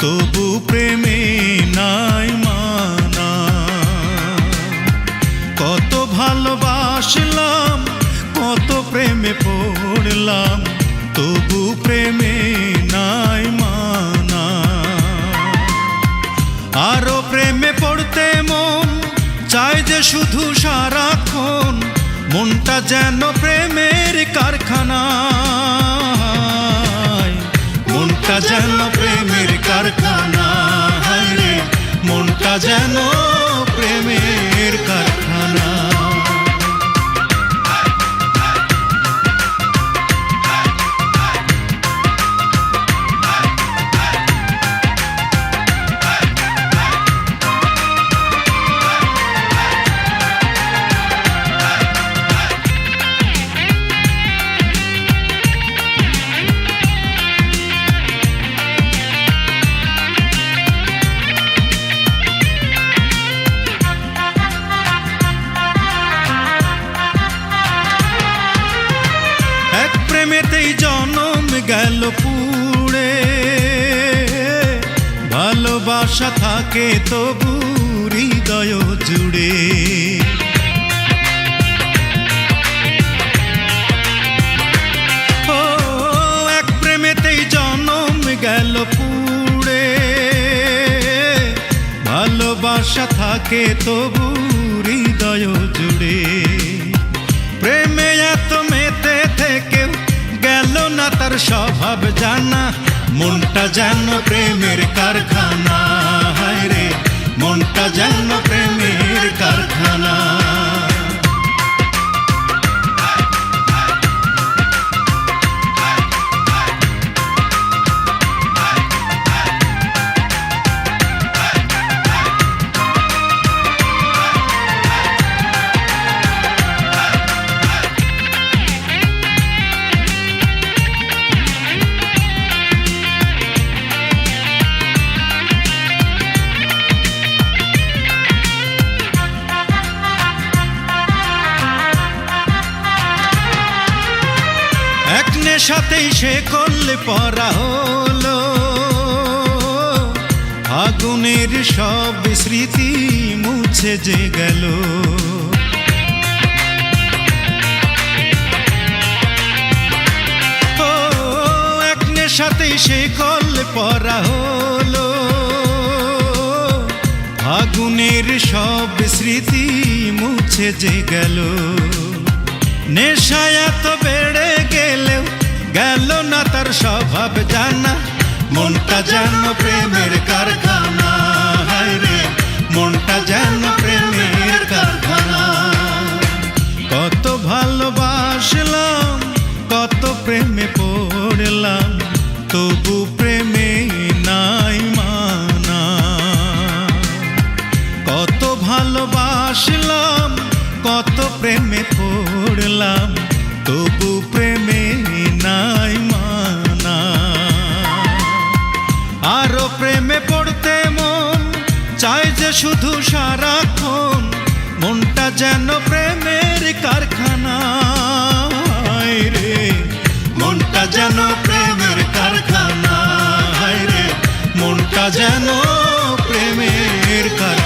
তবু প্রেমে নাই মানা। কত ভালোবাসলাম, কত প্রেমে পড়লাম, তবু প্রেমে নাই মানা। আরও প্রেমে পড়তে মন চায় যে শুধু সারাক্ষণ, মনটা যেন প্রেমের কারখানা যেন প্রেমের কারখানা ভালোবাসা থাকে তবু হৃদয় জুড়ে। ও, এক প্রেমেতেই জনম গেল পুড়ে। ভালোবাসা থাকে তবু হৃদয় জুড়ে। প্রেমে এত মেতে থেকেও গেল না তার স্বভাব জানা। মনটা যেন প্রেমের কারখানা। হায় রে মনটা যেন প্রেমের কারখানা। নেশাতেই সে করলে পরা হলো। আগুনের সব স্মৃতি মুছে যে গেল। নেশাতেই সে করলে পরা হলো। আগুনের সব স্মৃতি মুছে যে গেল। নেশা তো বেড়ে গেলেও গেল না তার স্বভাব জানা, মনটা যেন প্রেমের কারখানা। হায় রে, মনটা যেন প্রেমের কারখানা। কত ভালোবাসলাম, কত প্রেমে পড়লাম, তবু প্রেমে নাই মানা। কত ভালোবাসলাম, কত প্রেমে পড়লাম আরও প্রেমে পড়তে মন, চায় যে শুধু সারাক্ষণ। মনটা যেন প্রেমের কারখানা রে। মনটা যেন প্রেমের কারখানা রে। মনটা যেন প্রেমের কারখানা